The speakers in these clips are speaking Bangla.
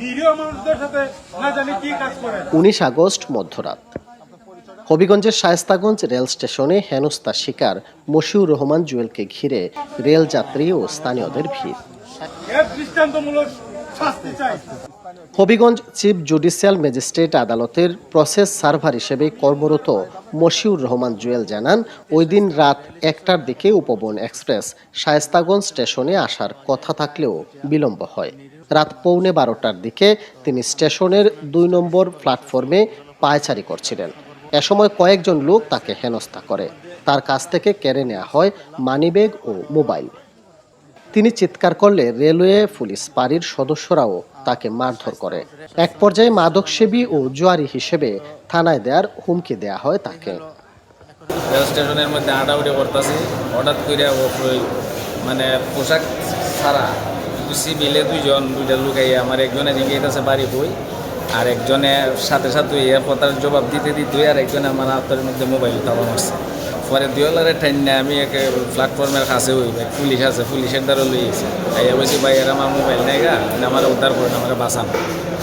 নিরীহ মানুষদের সাথে না জানি কি কাজ করে। উনিশ আগস্ট মধ্যরাত। হবিগঞ্জের শায়স্তাগঞ্জ রেল স্টেশনে হেনস্তা শিকার মশিউর রহমান জুয়েলকে ঘিরে রেল যাত্রী ও স্থানীয়দের ভিড়। দৃষ্টান্তমূলক শাস্তি চাই। হবিগঞ্জ চিফ জুডিশিয়াল ম্যাজিস্ট্রেট আদালতের প্রসেস সার্ভার হিসেবে কর্মরত মশিউর রহমান জুয়েল জানান, ওই দিন রাত একটার দিকে উপবন এক্সপ্রেস শায়েস্তাগঞ্জ স্টেশনে আসার কথা থাকলেও বিলম্ব হয়। রাত পৌনে বারোটার দিকে তিনি স্টেশনের দুই নম্বর প্ল্যাটফর্মে পায়চারি করছিলেন। এ সময় কয়েকজন লোক তাকে হেনস্থা করে। তার কাছ থেকে কেড়ে নেওয়া হয় মানিব্যাগ ও মোবাইল। তিনি চিৎকার করলে রেলওয়ে পুলিশ পাড়ির সদস্যরাও তাকে মারধর করে। এক পর্যায়ে মাদকসেবী ও জুয়ারি হিসেবে থানায় দেওয়ার হুমকি দেয়া হয় তাকে। রেল স্টেশনের মধ্যে আটাউটি করতেছি। হঠাৎ করে মানে পোশাক ছাড়া সিভিলে দুইজন, দুইটা লুকাইয়া আমার একজনে জিঙ্গাইতেছে বাড়ি বই, আর একজনে সাথে সাথে এর কথার জবাব দিতে দিতে আর একজনে আমার হাতের মধ্যে মোবাইল তাবা মারছে। পরে দুয়ালারে ঠাইন না আমি একে প্ল্যাটফর্মের কাছে ভাই পুলিশ আছে পুলিশের দ্বারা লই গেছে আইয়া বলছি, ভাই, এরা আমার মোবাইল নেই গা আমার উদ্ধার করেন, আমার বাঁচান,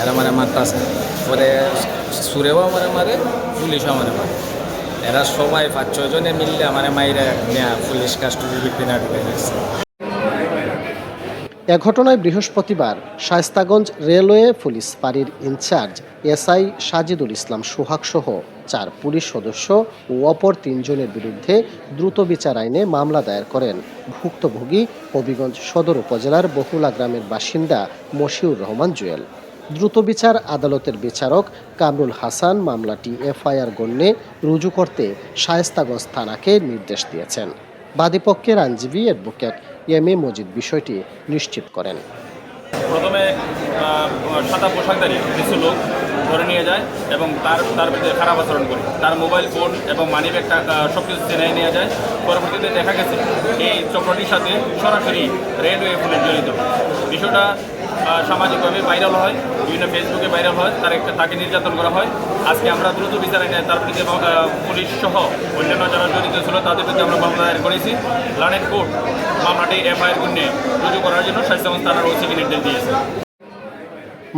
এরা মানে মারতাছে পরে সুরেও আমার মারে, পুলিশও আমার মারে। এরা সবাই পাঁচ ছজনে মিললে আমার মাইরা নেয়া পুলিশ কাস্টমি বিক্রি না ঢুকে এ ঘটনায় বৃহস্পতিবার শায়স্তাগঞ্জ রেলওয়ে পুলিশ পাড়ির ইনচার্জ এসআই সাজিদুল ইসলাম সোহাগ সহ চার পুলিশ সদস্য ও অপর তিনজনের বিরুদ্ধে দ্রুত বিচার আইনে মামলা দায়ের করেন। ভুক্তভোগী হবিগঞ্জ সদর উপজেলার বহুলা গ্রামের বাসিন্দা মশিউর রহমান জুয়েল। দ্রুত বিচার আদালতের বিচারক কামরুল হাসান মামলাটি এফআইআর গণ্যে রুজু করতে শায়েস্তাগঞ্জ থানাকে নির্দেশ দিয়েছেন। বাদীপক্ষের আইনজীবী অ্যাডভোকেট এম মজিদ বিষয়টি নিশ্চিত করেন। প্রথমে সাদা পোশাকধারী কিছু লোক ধরে নিয়ে যায় এবং তার তার ভিতরে খারাপ আচরণ করে। তার মোবাইল ফোন এবং মানি ব্যাগটা সব কিছু চেনাই নিয়ে যায়। পরবর্তীতে দেখা গেছে এই চক্রটির সাথে সরাসরি রেলওয়ে পুলিশ জড়িত। বিষয়টা সামাজিকভাবে ভাইরাল হয় বিভিন্ন ফেসবুকে ভাইরাল হয় তার একটা তাকে নির্যাতন করা হয়। আজকে আমরা দ্রুত বিচার আইনে তার আহ, পুলিশ সহ অন্যান্য যারা জড়িত ছিল তাদের দায়ের করেছি। লানেট কোর্ট মামলাটি এফআইআর গুণে রুজু করার জন্য স্বাস্থ্য থানার ওসিকে নির্দেশ দিয়েছে।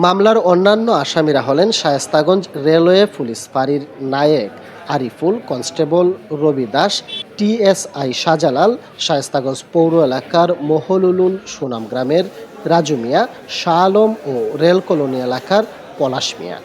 মামলার অন্যান্য আসামিরা হলেন শায়েস্তাগঞ্জ রেলওয়ে পুলিশ ফাঁড়ির নায়েক আরিফুল, কনস্টেবল রবি দাস টিএসআই শাহজালাল, শায়েস্তাগঞ্জ পৌর এলাকার মহলুলুল সুনাম গ্রামের রাজু মিয়া, শাহ ও রেল কলোনি এলাকার পলাশ মিয়া।